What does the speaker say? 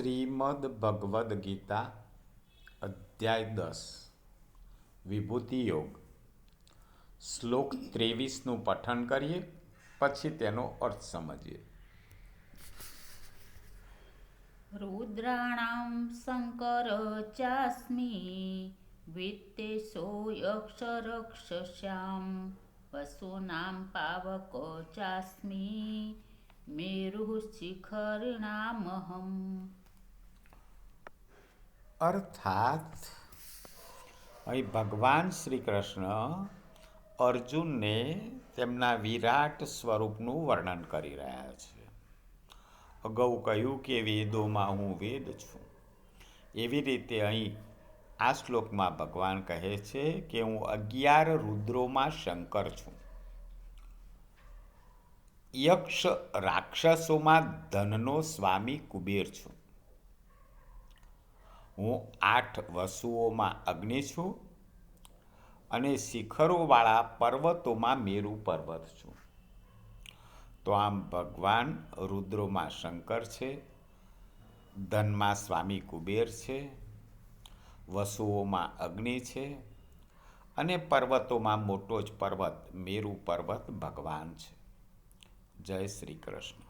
શ્રીમદ ભગવદ્ ગીતા, અધ્યાય દસ. વિભૂતિ યોગ. શ્લોક ત્રેવીસનું પઠન કરીએ, પછી તેનો અર્થ સમજીએ. રુદ્રાણામ શંકર ચાસ્મી વિત્તેશોયક્ષરક્ષશ્યામ પશુનામ પાવક ચાસ્મી શિખર શિખરણામહમ અર્થાત અહીં ભગવાન શ્રી કૃષ્ણ અર્જુનને તેમના વિરાટ સ્વરૂપનું વર્ણન કરી રહ્યા છે. અગાઉ કહ્યું કે વેદોમાં હું વેદ છું. એવી રીતે અહીં આ શ્લોકમાં ભગવાન કહે છે કે હું અગિયાર રુદ્રોમાં શંકર છું. યક્ષ રાક્ષસોમાં ધનનો સ્વામી કુબેર છું. હું આઠ વસુઓમાં અગ્નિ છું અને શિખરોવાળા પર્વતોમાં મેરુ પર્વત છું. તો આમ ભગવાન રુદ્રોમાં શંકર છે, ધનમાં સ્વામી કુબેર છે, વસુઓમાં અગ્નિ છે અને પર્વતોમાં મોટો જ પર્વત મેરુ પર્વત ભગવાન છે. જય શ્રી કૃષ્ણ.